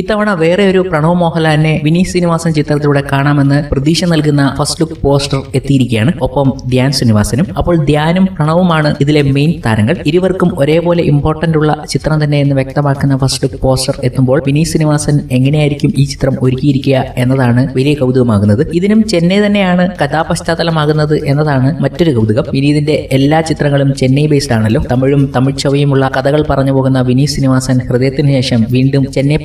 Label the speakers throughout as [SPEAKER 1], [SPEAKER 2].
[SPEAKER 1] ഇത്തവണ വേറെ ഒരു പ്രണവ് മോഹൻലാലിനെ വിനീത് ശ്രീനിവാസൻ ചിത്രത്തിലൂടെ കാണാമെന്ന് പ്രതീക്ഷ നൽകുന്ന ഫസ്റ്റ് ലുക്ക് പോസ്റ്റർ എത്തിയിരിക്കുകയാണ്. ഒപ്പം ധ്യാൻ ശ്രീനിവാസനും. അപ്പോൾ ധ്യാനും പ്രണവുമാണ് ഇതിലെ മെയിൻ താരങ്ങൾ. ഇരുവർക്കും ഒരേപോലെ ഇമ്പോർട്ടന്റ് ഉള്ള ചിത്രം തന്നെ എന്ന് വ്യക്തമാക്കുന്ന ഫസ്റ്റ് ലുക്ക് പോസ്റ്റർ എത്തുമ്പോൾ വിനീത് ശ്രീനിവാസൻ എങ്ങനെയായിരിക്കും ഈ ചിത്രം ഒരുക്കിയിരിക്കുക എന്നതാണ് വലിയ കൗതുകമാകുന്നത്. ഇതിനും ചെന്നൈ തന്നെയാണ് കഥാപശ്ചാത്തലമാകുന്നത് എന്നതാണ് മറ്റൊരു കൗതുകം. വിനീതിന്റെ എല്ലാ ചിത്രങ്ങളും ചെന്നൈ ബേസ്ഡ് ആണല്ലോ. തമിഴും തമിഴ് ചൊവ്വയുമുള്ള കഥകൾ പറഞ്ഞു പോകുന്ന വിനീത് ശ്രീനിവാസൻ ഹൃദയത്തിന് ശേഷം വീണ്ടും ചെന്നൈ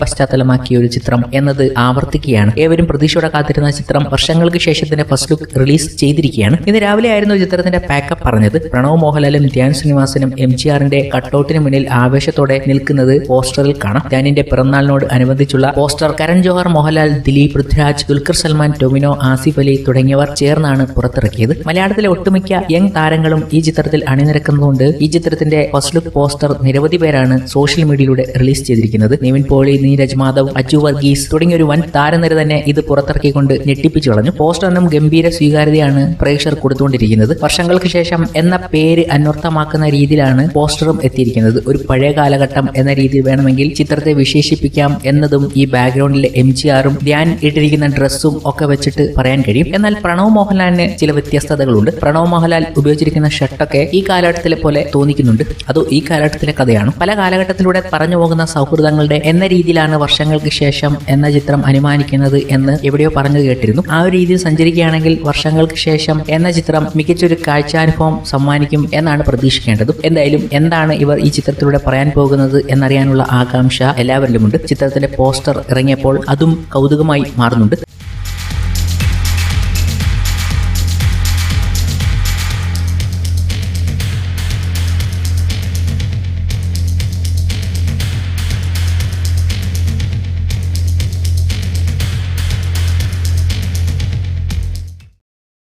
[SPEAKER 1] പശ്ചാത്തലമാക്കിയ ഒരു ചിത്രം എന്നത് ആവർത്തിക്കുകയാണ്. ഏവരും പ്രതീക്ഷയോടെ കാത്തിരുന്ന ചിത്രം വർഷങ്ങൾക്ക് ശേഷത്തിന്റെ ഫസ്റ്റ് ലുക്ക് റിലീസ് ചെയ്തിരിക്കുകയാണ്. ഇന്ന് രാവിലെ ആയിരുന്നു ചിത്രത്തിന്റെ പാക്കപ്പ് പറഞ്ഞത്. പ്രണവ് മോഹൻലാലും ധ്യാൻ ശ്രീനിവാസനും എം ജി ആറിന്റെ കട്ടൌട്ടിന് മുന്നിൽ ആവേശത്തോടെ നിൽക്കുന്നത് പോസ്റ്ററിൽ കാണാം. ധ്യാനിന്റെ പിറന്നാളിനോട് അനുബന്ധിച്ചുള്ള പോസ്റ്റർ കരൺ ജോഹർ മോഹൻലാൽ ദിലീപ് പൃഥ്വിരാജ് ദുൽഖർ സൽമാൻ ടൊമിനോ ആസിഫ് അലി തുടങ്ങിയവർ ചേർന്നാണ് പുറത്തിറക്കിയത്. മലയാളത്തിലെ ഒട്ടുമിക്ക യങ് താരങ്ങളും ഈ ചിത്രത്തിൽ അണിനിരക്കുന്നതുകൊണ്ട് ഈ ചിത്രത്തിന്റെ ഫസ്റ്റ് ലുക്ക് പോസ്റ്റർ നിരവധി പേരാണ് സോഷ്യൽ മീഡിയയിലൂടെ റിലീസ് ചെയ്തിരിക്കുന്നത്. നിവിൻ പോളി നീരജ് അജു വർഗീസ് തുടങ്ങിയ ഒരു വൻ താരനിര തന്നെ ഇത് പുറത്തിറക്കിക്കൊണ്ട് ഞെട്ടിപ്പിച്ചു കളഞ്ഞു. പോസ്റ്ററിനും ഗംഭീര സ്വീകാര്യതയാണ് പ്രേക്ഷകർ കൊടുത്തുകൊണ്ടിരിക്കുന്നത്. വർഷങ്ങൾക്ക് ശേഷം എന്ന പേര് അന്വർത്ഥമാക്കുന്ന രീതിയിലാണ് പോസ്റ്ററും എത്തിയിരിക്കുന്നത്. ഒരു പഴയ കാലഘട്ടം എന്ന രീതിയിൽ വേണമെങ്കിൽ ചിത്രത്തെ വിശേഷിപ്പിക്കാം എന്നതും ഈ ബാക്ക്ഗ്രൗണ്ടിലെ എം ജി ആറും ധ്യാൻ ഇട്ടിരിക്കുന്ന ഡ്രസ്സും ഒക്കെ വെച്ചിട്ട് പറയാൻ കഴിയും. എന്നാൽ പ്രണവ് മോഹൻലാലിന് ചില വ്യത്യസ്തതകളുണ്ട്. പ്രണവ് മോഹൻലാൽ ഉപയോഗിച്ചിരിക്കുന്ന ഷർട്ടൊക്കെ ഈ കാലഘട്ടത്തിലെ പോലെ തോന്നിക്കുന്നുണ്ട്. അതോ ഈ കാലഘട്ടത്തിലെ കഥയാണ്. പല കാലഘട്ടത്തിലൂടെ പറഞ്ഞു പോകുന്ന സൗഹൃദങ്ങളുടെ എന്ന രീതിയിലാണ് വർഷങ്ങൾക്ക് ശേഷം എന്ന ചിത്രം അനുമാനിക്കുന്നത് എന്ന് എവിടെയോ പറഞ്ഞു കേട്ടിരുന്നു. ആ ഒരു രീതിയിൽ സഞ്ചരിക്കുകയാണെങ്കിൽ വർഷങ്ങൾക്ക് ശേഷം എന്ന ചിത്രം മികച്ചൊരു കാഴ്ചാനുഭവം സമ്മാനിക്കും എന്നാണ് പ്രതീക്ഷിക്കേണ്ടത്. എന്തായാലും എന്താണ് ഇവർ ഈ ചിത്രത്തിലൂടെ പറയാൻ പോകുന്നത് എന്നറിയാനുള്ള ആകാംക്ഷ എല്ലാവരിലുമുണ്ട്. ചിത്രത്തിന്റെ പോസ്റ്റർ ഇറങ്ങിയപ്പോൾ അതും കൗതുകമായി മാറുന്നുണ്ട്.